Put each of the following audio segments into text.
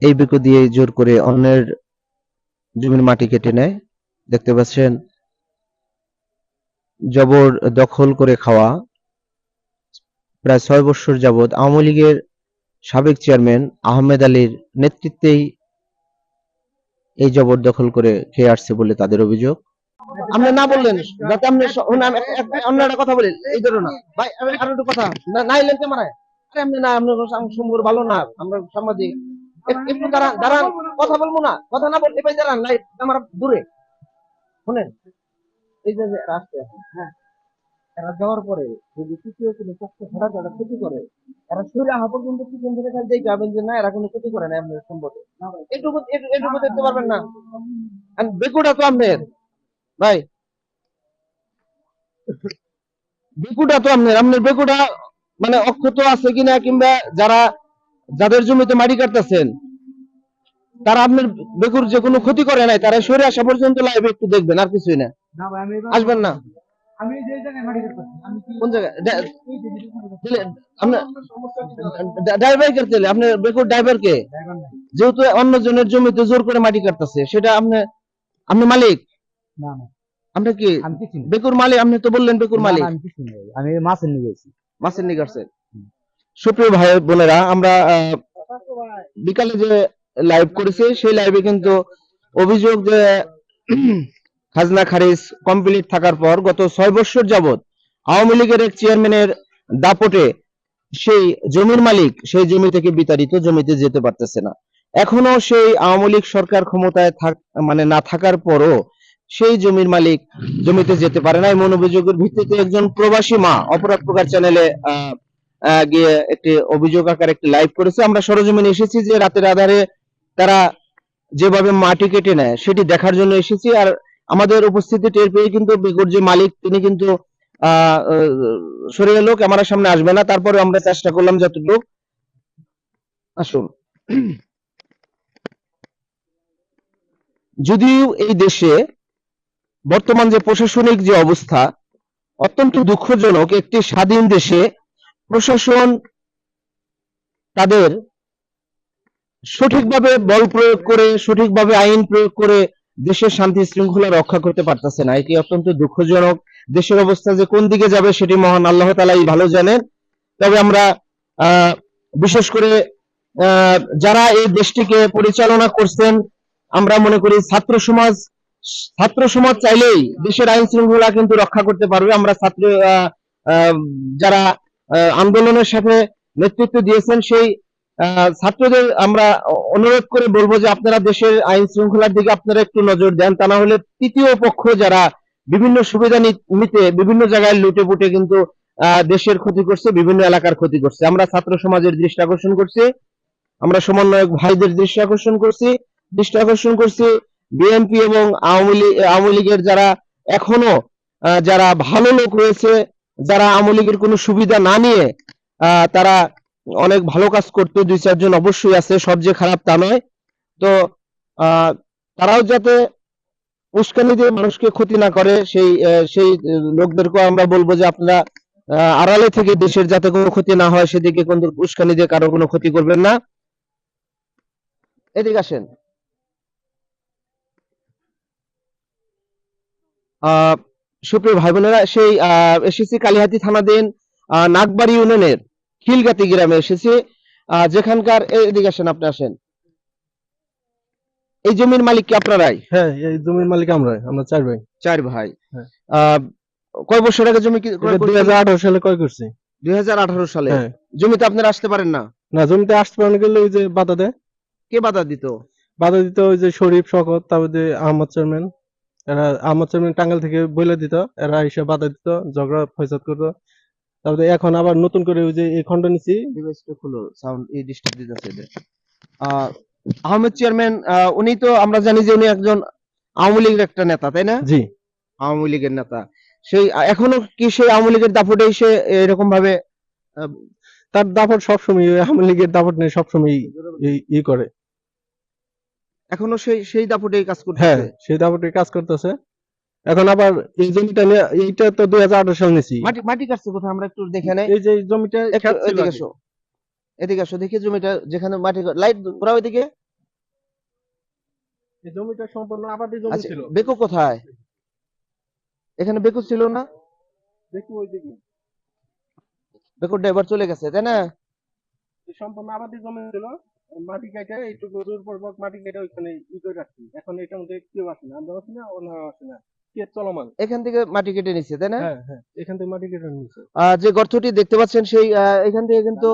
এই বেকু দিয়ে জোর করে অন্যের জমির মাটি কেটে নেয়। দেখতে পাচ্ছেন? জবর দখল করে খাওয়া। প্রায় ছয় বছর যাবৎ আওয়ামী লীগের সাবেক চেয়ারম্যান আহমেদ আলীর নেতৃত্বেই এই জবর দখল করে খেয়ে আসছে বলে তাদের অভিযোগ। আপনি না বললেন, যাতে আপনি অন্য একটা কথা বলি, এই ধরুন না। ভাই আরও একটু কথা, না এলেন ক্যামেরায় আরে আপনি না আপনার সম্পর্ক ভালো না, আমরা এক- একটু দাঁড়ান দাঁড়ান কথা বলব না কথা না বলতে ভাই দাঁড়ান নাই আমার দূরে। শুনেন এই যে যে রাস্তা হ্যাঁ এরা যাওয়ার পরে যদি তৃতীয় কোনো পক্ষ হঠাৎ একটা ক্ষতি করে এরা সরে আসা পর্যন্ত পিছন খালি দেখে যে না এরা কোনো ক্ষতি করে না আপনার সম্পদে। এটুকু এটুকু দেখতে পারবেন না? আর বেকুটা তো আপনার ভাই। বেকুটা তো আপনার আপনার বেকুটা মানে অক্ষত আছে কিনা কিংবা যারা যাদের জমিতে মাটি কাটতেছেন তারা আপনার বেকুর যে কোনো ক্ষতি করে নাই তারা সরে আসা পর্যন্ত লাইভে একটু দেখবেন আর কিছুই না। আসবেন না। কোন? ড্রাইভার কে আপনার বেকুর ড্রাইভার কে? যেহেতু অন্য জনের জমিতে জোর করে মাটি কাটতেছে সেটা আপনি আপনি মালিক? আপনি কি। বেকুর মালিক? আপনি তো বললেন বেকুর মালিক। আমি। মাছের নিয়ে গেছি মাসের নিগারছে সুপ্রিয় ভাই বোনেরা আমরা বিকালে যে লাইভ করেছি সেই লাইভে কিন্তু অভিযোগ যে খাজনা খারিজ কমপ্লিট থাকার পর গত ছয় বছর যাবত আওয়ামী লীগের এক চেয়ারম্যানের দাপটে সেই জমির মালিক সেই জমি থেকে বিতাড়িত জমিতে যেতে পারতেছে না। এখনও সেই আওয়ামী লীগ সরকার ক্ষমতায় থাক মানে না থাকার পরও সেই জমির মালিক জমিতে যেতে পারে না। এমন অভিযোগের ভিত্তিতে একজন প্রবাসী মা অপরাধ প্রকার চ্যানেলে আহ, গিয়ে একটি অভিযোগ আকার একটি লাইভ করেছে। আমরা সরজমিনে এসেছি যে রাতের আধারে তারা যেভাবে মাটি কেটে নেয়, সেটি দেখার জন্য এসেছি। আর আমাদের উপস্থিতি টের পেয়ে কিন্তু বিগর যে মালিক, তিনি কিন্তু সরে এলো, ক্যামেরার সামনে আসবে না। তারপরে আমরা চেষ্টা করলাম যতটুকু। আসুন। যদিও এই দেশে বর্তমান যে প্রশাসনিক যে অবস্থা, অত্যন্ত দুঃখজনক, একটি স্বাধীন দেশে প্রশাসন তাদের সঠিকভাবে বল প্রয়োগ করে, সঠিকভাবে আইন প্রয়োগ করে দেশের শান্তি শৃঙ্খলা রক্ষা করতে পারতেছে না। এটি অত্যন্ত দুঃখজনক। দেশের অবস্থা যে কোন দিকে যাবে সেটি মহান আল্লাহ তালাই ভালো জানেন। তবে আমরা বিশেষ করে যারা এই দেশটিকে পরিচালনা করছেন, আমরা মনে করি ছাত্র সমাজ ছাত্র সমাজ চাইলেই দেশের আইন শৃঙ্খলা কিন্তু রক্ষা করতে পারবে। আমরা ছাত্র যারা আন্দোলনের সাথে নেতৃত্ব দিয়েছেন সেই ছাত্রদের আমরা অনুরোধ করে বলব যে আপনারা দেশের আইন শৃঙ্খলার দিকে আপনারা একটু নজর দেন, তা না হলে তৃতীয় পক্ষ যারা বিভিন্ন সুবিধা নিতে বিভিন্ন জায়গায় লুটে পুটে কিন্তু দেশের ক্ষতি করছে, বিভিন্ন এলাকার ক্ষতি করছে। আমরা ছাত্র সমাজের দৃষ্টি আকর্ষণ করছি, আমরা সমন্বয়ক ভাইদের দৃষ্টি আকর্ষণ করছি, দৃষ্টি আকর্ষণ করছি বিএনপি এবং আওয়ামী লীগ, আওয়ামী লীগের যারা এখনও যারা ভালো লোক রয়েছে যারা আওয়ামী লীগের কোনো সুবিধা না নিয়ে তারা অনেক ভালো কাজ করতে দুই চারজন অবশ্যই আছে সব যে খারাপ তা নয়। তো তারাও যাতে উস্কানি দিয়ে মানুষকে ক্ষতি না করে সেই সেই আহ, লোকদেরকে আমরা বলব যে আপনারা আড়ালে থেকে দেশের যাতে কোনো ক্ষতি না হয় সেদিকে কোন উস্কানি দিয়ে কারও কোনো ক্ষতি করবেন না। এদিকে আসেন। আহ সুপ্রিয় ভাই বোনেরা সেই এসেছি কালিহাতি থানাধীন নাগবাড়ি ইউনিয়নের খিলগাতি গ্রামে এসেছি। যেখানকার এদিকে আসেন আপনি আসেন। এই জমির মালিক কি আপনারাই? হ্যাঁ এই জমির মালিক আমরা আমরা চার ভাই। চার ভাই। হ্যাঁ। কয় বছর আগে জমি দুই হাজার আঠারো সালে ক্রয় করছি। দুই হাজার আঠারো সালে? হ্যাঁ। জমিতে আপনারা আসতে পারেন না? না জমিতে আসতে পারেন গেলে ওই যে বাধা দেয়। কে বাধা দিত? বাধা দিত ওই যে শরীফ শকত তারপর আহমদ চেয়ারম্যান। এরা আহমদ চেয়ারম্যান টাঙ্গাল থেকে বলে দিত এরা এসে বাধা দিত ঝগড়া ফয়সাদ করতো। তারপরে এখন আবার নতুন করে ওই যে এই খন্ড নিছি। ডিভাইসটা খুলো সাউন্ড এই ডিস্টার্ব দিতেছে এটা আহ, আহমেদ চেয়ারম্যান উনি তো আমরা জানি যে উনি একজন আওয়ামী লীগের একটা নেতা তাই না? জি। আওয়ামী লীগের নেতা। সেই এখনও কি সেই আওয়ামী লীগের দাপটে সে এরকম ভাবে তার দাপট সবসময় আওয়ামী লীগের দাপট নিয়ে সবসময় ই করে। এখনও সেই সেই দাপটেই কাজ করতেছে। হ্যাঁ সেই দাপটে কাজ করতেছে। এখন আবার এই জমিটা এইটা তো দুই হাজার আঠারো সাল নিছি। মাটি মাটি কাটছে কোথায়? আমরা একটু দেখে নেই। এই যে জমিটা এদিকে আগে। এসো। এদিকে আসো দেখি জমিটা যেখানে মাটি লাইট ঘোরাও এদিকে। এই জমিটা সম্পূর্ণ আবাদি জমি আচ্ছা ছিল। বেকু কোথায়? এখানে বেকু ছিল না? দেখি ওই দিকে বেকুর ড্রাইভার চলে গেছে তাই না? সম্পূর্ণ আবাদি জমি ছিল। মাটি কেটে এইটুকু দূর পর্বক মাটি কেটে ওইখানে ই করে রাখছি। এখন এটার মধ্যে কেউ আসে না আমরা আসি না ওনারা আসে না। এখান থেকে মাটি কেটে নিচ্ছে তাই না? হ্যাঁ হ্যাঁ এখান থেকে মাটি কেটে নিচ্ছে যে গর্তটি দেখতে পাচ্ছেন সেই এখান থেকে কিন্তু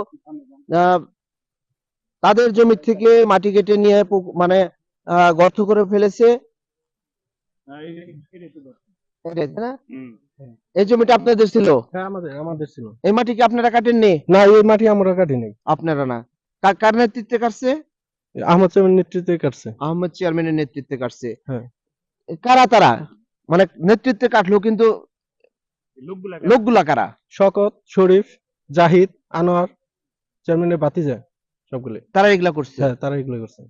তাদের জমি থেকে মাটি কেটে নিয়ে মানে গর্ত করে ফেলেছে। না? এই জমিটা আপনাদের ছিল? হ্যাঁ আমাদের আমাদের ছিল। এই মাটি কি আপনারা কাটেননি? না এই মাটি আমরা কাটি নাই আপনারা না? কার নেতৃত্বে কাটছে? আহমদ নেতৃত্বে কাটছে। আহমদ চেয়ারম্যানের নেতৃত্বে কাটছে। হ্যাঁ। কারা তারা? মানে নেতৃত্বে কাটলো কিন্তু লোকগুলা কারা? শকত শরীফ জাহিদ আনোয়ার চেয়ারম্যানের বাতিজা সবগুলি। তারা এগুলা করছে? হ্যাঁ তারা এগুলো করছে।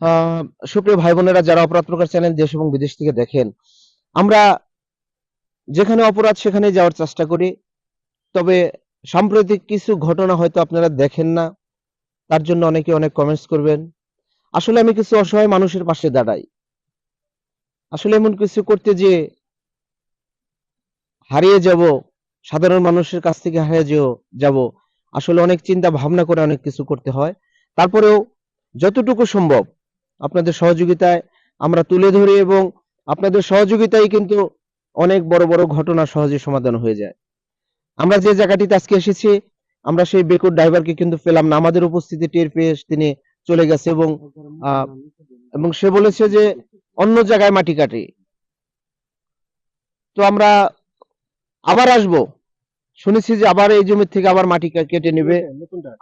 আহ, সুপ্রিয় ভাই বোনেরা যারা অপরাধ প্রকাশ চ্যানেল দেশ এবং বিদেশ থেকে দেখেন আমরা যেখানে অপরাধ সেখানে যাওয়ার চেষ্টা করি। তবে সাম্প্রতিক কিছু ঘটনা হয়তো আপনারা দেখেন না, তার জন্য অনেকে অনেক কমেন্টস করবেন। আসলে আমি কিছু অসহায় মানুষের পাশে দাঁড়াই। আসলে এমন কিছু করতে যে হারিয়ে যাব, সাধারণ মানুষের কাছ থেকে হারিয়ে যাব, আসলে অনেক চিন্তা ভাবনা করে অনেক কিছু করতে হয়। তারপরেও যতটুকু সম্ভব আপনাদের সহযোগিতায় আমরা তুলে ধরি এবং আপনাদের সহযোগিতায় কিন্তু অনেক বড় বড় ঘটনা সহজে সমাধান হয়ে যায়। আমরা যে জায়গাটিতে আজকে এসেছি আমরা সেই বেকুর ড্রাইভারকে কিন্তু পেলাম না। আমাদের উপস্থিতি টের পেয়ে তিনি চলে গেছে এবং এবং সে বলেছে যে অন্য জায়গায় মাটি কাটে। তো আমরা আবার আসব। শুনেছি যে আবার এই জমি থেকে আবার মাটি কেটে নেবে।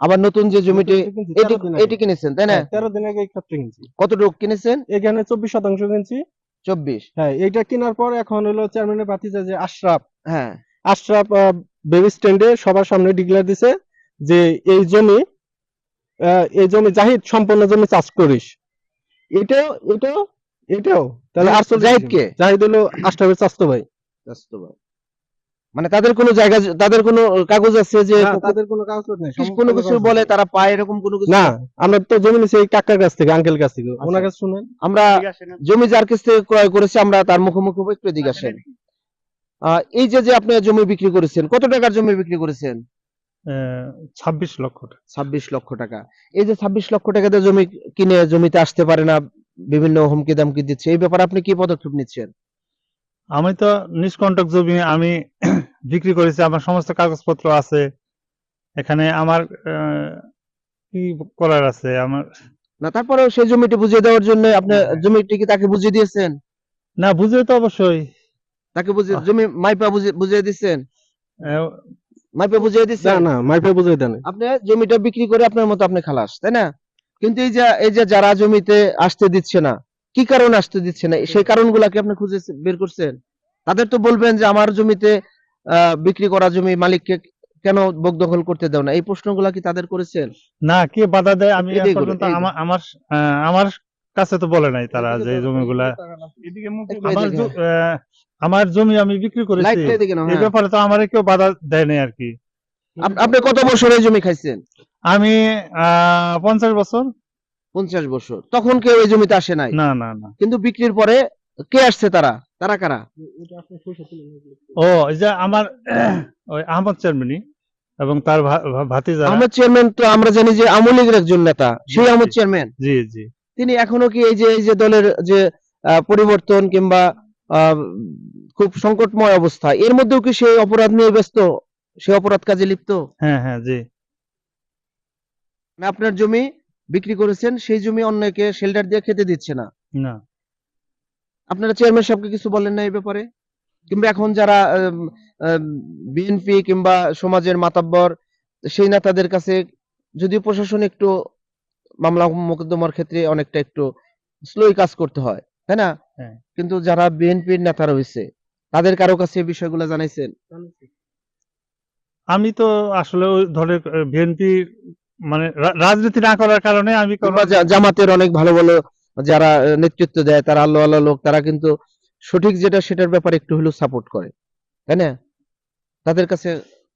আবার নতুন যে জমিটি এটি। এটি কিনেছেন তাই না? হ্যাঁ, তেরো দিন আগে কতটুকু কিনেছেন? এখানে চব্বিশ শতাংশ কিনছি। চব্বিশ। হ্যাঁ এইটা কেনার পর এখন হলো চেয়ারম্যানের বাতিজা যে আশরাফ হ্যাঁ। আশরাফ বেবি স্ট্যান্ডে সবার সামনে ডিক্লেয়ার দিছে যে এই জমি এই জমি জাহিদ সম্পূর্ণ জমি চাষ করিস। এটাও এটাও এটাও। তাহলে আর জাহিদ কে? জাহিদ হলো আশরাফের চাস্তো ভাই। বাস্তবায়ন। মানে তাদের কোনো জায়গা তাদের কোনো কাগজ আছে যে তাদের কোনো কাগজ নেই কিছু- কোনো কিছু বলে তারা পায় এরকম কোনো কিছু? না আমরা তো জমি নিছি এই কাকার কাছ থেকে আঙ্কেল কাছ থেকে। ওনার কাছে শুনেন। আমরা জমি যার কাছ থেকে ক্রয় করেছি আমরা তার মুখোমুখি একটু এদিকে আসেন। এই যে যে আপনি জমি বিক্রি করেছেন কত টাকার জমি বিক্রি করেছেন? ছাব্বিশ লক্ষ টাকা। ছাব্বিশ লক্ষ টাকা। এই যে ছাব্বিশ লক্ষ টাকাতে জমি কিনে জমিতে আসতে পারে না বিভিন্ন হুমকি দামকি দিচ্ছে এই ব্যাপারে আপনি কি পদক্ষেপ নিচ্ছেন? আমি তো নিষ্কণ্টক জমি আমি বিক্রি করেছি আমার সমস্ত কাগজপত্র আছে এখানে আমার কি করার আছে? আমার না তারপরেও সেই জমিটি বুঝিয়ে দেওয়ার জন্য আপনি হ্যাঁ। জমিটি কি তাকে বুঝিয়ে দিয়েছেন? না বুঝে তো অবশ্যই। তাকে বুঝিয়ে জমি মাইপা বুঝিয়ে- বুঝিয়ে দিচ্ছেন মাইপা বুঝিয়ে না দিচ্ছেন না মাইফে বুঝাই দেন। আপনি জমিটা বিক্রি করে আপনার মতো আপনি খালাস তাই না? কিন্তু এই যে এই যে যারা জমিতে আসতে দিচ্ছে না কি কারণে আসতে দিচ্ছে না? সেই কারণগুলা কি আপনি খুঁজে বের করছেন? তাদের তো বলবেন যে আমার জমিতে আহ, বিক্রি করা জমি মালিককে কেন বক দখল করতে দাও না? এই প্রশ্নগুলা কি তাদের করেছেন? না কে বাধা দেয় আমি এখন পর্যন্ত আমার আমার আমার কাছে তো বলে নাই তারা যে জমিগুলা এদিকে। আমার জমি আমি বিক্রি করেছি। এই হ্যাঁ। ব্যাপারে তো আমার কেউ বাধা দেয় নাই আর কি আপনি কত বছর এই জমি খাইছেন? আমি পঞ্চাশ বছর। পঞ্চাশ বছর। তখন কেউ এই জমিতে আসে নাই? না না না। কিন্তু বিক্রির পরে কে আসছে তারা? তারা কারা? ও এই যে আমার ওই আহমদ চেয়ারম্যানি এবং তার ভা- ভা- ভাতিজা আহমদ চেয়ারম্যান তো আমরা জানি যে আওয়ামী লীগের একজন নেতা। সেই আহমদ চেয়ারম্যান? জি জি। তিনি এখনও কি এই যে এই যে দলের যে পরিবর্তন কিংবা খুব সংকটময় অবস্থা। এর মধ্যেও কি সেই অপরাধ নিয়ে ব্যস্ত? সে অপরাধ কাজে লিপ্ত? হ্যাঁ হ্যাঁ জি। মানে আপনার জমি বিক্রি করেছেন সেই জমি অন্যকে শেল্টার দিয়ে খেতে দিচ্ছে না। না। আপনারা চেয়ারম্যান সাহেবকে কিছু বলেন না এই ব্যাপারে? কিংবা এখন যারা বিএনপি কিংবা সমাজের মাতাব্বর সেই নেতাদের কাছে যদিও প্রশাসন একটু মামলা মোকদ্দমার ক্ষেত্রে অনেকটা একটু স্লোই কাজ করতে হয়। তাই না? হ্যাঁ। কিন্তু যারা বিএনপির নেতা রয়েছে তাদের কারও কাছে এই বিষয়গুলো জানাইছেন? আমি তো আসলে ধরে বিএনপি মানে রাজনীতি না করার কারণে আমি জামাতের অনেক ভালো ভালো যারা নেতৃত্ব দেয় তারা আল্লাহ আল্লাহ লোক তারা কিন্তু সঠিক যেটা সেটার ব্যাপারে একটু হলেও সাপোর্ট করে। তাই না? তাদের কাছে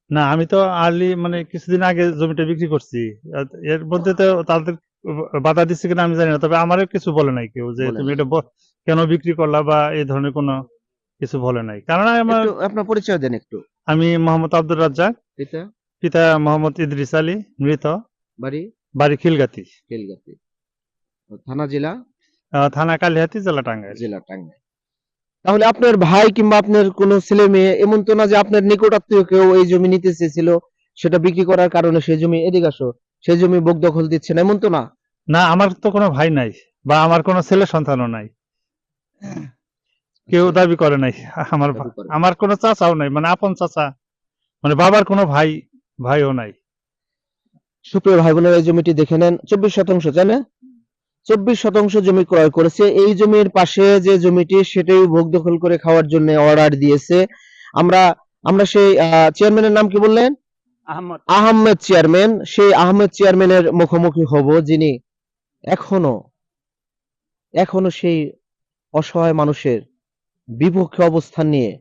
না আমি তো আর্লি মানে কিছুদিন আগে জমিটা বিক্রি করছি। এর মধ্যে তো তাদের বাধা দিচ্ছে কিনা আমি জানি না তবে আমারও কিছু বলে নাই কেউ যে তুমি এটা কেন বিক্রি করলা বা এই ধরনের কোনো কিছু বলে নাই। কারণ আমার আপনার পরিচয় দেন একটু। আমি মোহাম্মদ আব্দুর রাজ্জাক। এটা পিতা মোহাম্মদ ইদ্রিস আলী মৃত। বাড়ি? বাড়ি খিলগাতি। বেলগাতি থানা জেলা? থানা কালিহাতি জেলা টাঙ্গাইল। জেলা টাঙ্গাইল। তাহলে আপনার ভাই কিংবা আপনার কোনো ছেলে মেয়ে এমন তো না যে আপনার নিকট আত্মীয় কেউ এই জমি নিতে চেয়েছিল সেটা বিক্রি করার কারণে সেই জমি এদিকে আসো। সেই জমি বোক দখল দিচ্ছে না এমন তো না? না আমার তো কোনো ভাই নাই বা আমার কোনো ছেলে সন্তানও নাই। কেউ দাবি করে নাই আমার। আমার কোনো চাচাও নাই মানে আপন চাচা মানে বাবার কোনো ভাই ভাইও নাই। সুপ্রিয় ভাই বোনেরা এই জমিটি দেখে নেন চব্বিশ শতাংশ জানে চব্বিশ শতাংশ জমি ক্রয় করেছে এই জমির পাশে যে জমিটি সেটাই ভোগ দখল করে খাওয়ার জন্য অর্ডার দিয়েছে। আমরা আমরা সেই চেয়ারম্যানের নাম কি বললেন? আহমদ। চেয়ারম্যান, সেই আহমেদ চেয়ারম্যানের মুখোমুখি হব যিনি এখনও এখনও সেই অসহায় মানুষের বিপক্ষে অবস্থান নিয়ে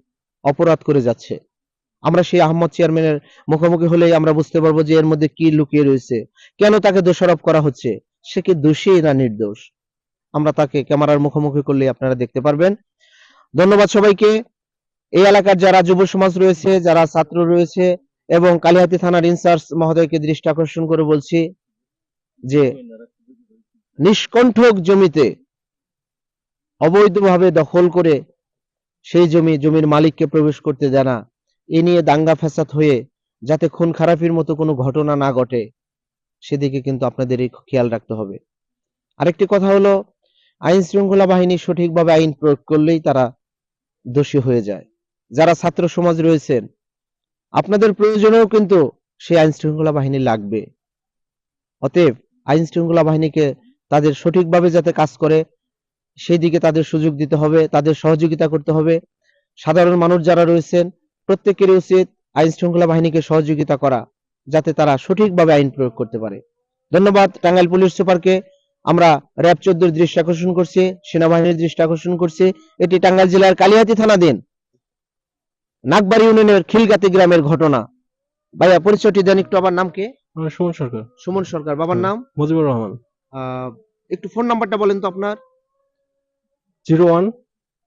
অপরাধ করে যাচ্ছে। আমরা সেই আহমদ চেয়ারম্যানের মুখোমুখি হলেই আমরা বুঝতে পারব যে এর মধ্যে কি লুকিয়ে রয়েছে। কেন তাকে দোষারোপ করা হচ্ছে? সে কি দোষী না নির্দোষ? আমরা তাকে ক্যামেরার মুখোমুখি করলে আপনারা দেখতে পারবেন। ধন্যবাদ সবাইকে। এই এলাকার যারা যুব সমাজ রয়েছে, যারা ছাত্র রয়েছে এবং কালিহাতি থানার ইনচার্জ মহোদয়কে দৃষ্টি আকর্ষণ করে বলছি যে, নিষ্কণ্ঠক জমিতে অবৈধভাবে দখল করে সেই জমি, জমির মালিককে প্রবেশ করতে দেয় না এ নিয়ে দাঙ্গা ফ্যাসাদ হয়ে যাতে খুন খারাপির মতো কোনো ঘটনা না ঘটে, সেদিকে কিন্তু আপনাদের এই খেয়াল রাখতে হবে। আরেকটি কথা হলো, আইন শৃঙ্খলা বাহিনী সঠিকভাবে আইন প্রয়োগ করলেই তারা দোষী হয়ে যায়। যারা ছাত্র সমাজ রয়েছেন আপনাদের প্রয়োজনেও কিন্তু সেই আইন শৃঙ্খলা বাহিনী লাগবে। অতএব আইন শৃঙ্খলা বাহিনীকে তাদের সঠিকভাবে যাতে কাজ করে সেই দিকে তাদের সুযোগ দিতে হবে, তাদের সহযোগিতা করতে হবে। সাধারণ মানুষ যারা রয়েছেন, প্রত্যেকেরই উচিত আইন শৃঙ্খলা বাহিনীকে সহযোগিতা করা, যাতে তারা সঠিকভাবে আইন প্রয়োগ করতে পারে। ধন্যবাদ, টাঙ্গাইল পুলিশ সুপারকে। আমরা র্যাব চোদ্দোর দৃষ্টি আকর্ষণ করছি, সেনাবাহিনীর দৃষ্টি আকর্ষণ করছি। এটি টাঙ্গাইল জেলার কালিহাতি থানাধীন। নাগবাড়ি ইউনিয়নের খিলগাতি গ্রামের ঘটনা। ভাইয়া পরিচয়টি দেন একটু আবার নাম কে? সুমন সরকার। সুমন সরকার। বাবার নাম? মুজিবুর রহমান। একটু ফোন নাম্বারটা বলেন তো আপনার। Zero one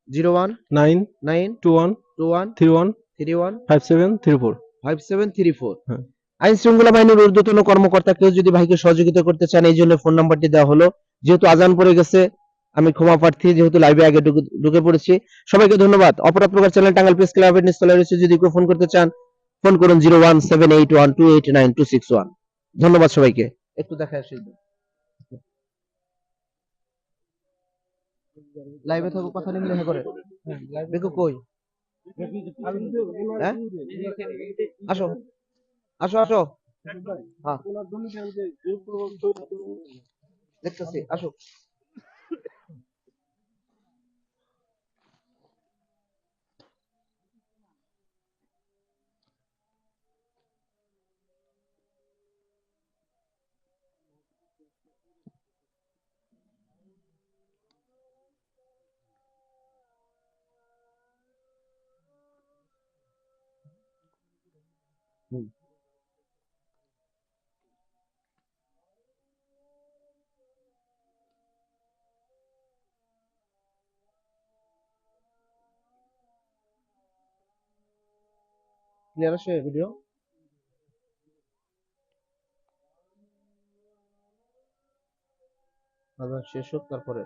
zero one nine nine two one two one three one three one five seven three four. Five seven three four. হ্যাঁ। আইন শৃঙ্খলা বাহিনীর ঊর্ধ্বতন কর্মকর্তা কেউ যদি ভাইকে সহযোগিতা করতে চান এই জন্য ফোন নাম্বারটি দেওয়া হলো। যেহেতু আজান পড়ে গেছে আমি ক্ষমা প্রার্থী, যেহেতু লাইভে আগে ঢুকে- পড়েছি। সবাইকে ধন্যবাদ। অপরাধ প্রকার চ্যানেল টাঙ্গাল প্রেস ক্লাবের নিচতলায় রয়েছে। যদি কেউ ফোন করতে চান ফোন করুন zero one seven eight one two eight nine two six one ধন্যবাদ সবাইকে। একটু দেখা আসি। লাইভে থাকো, কথা হ্যাঁ করে। দেখো কই। হ্যাঁ? আসো। আসো আসো। হ্যাঁ। দেখতেছি, আসো। ক্লিয়ার আসে ভিডিও শেষ হোক তারপরে।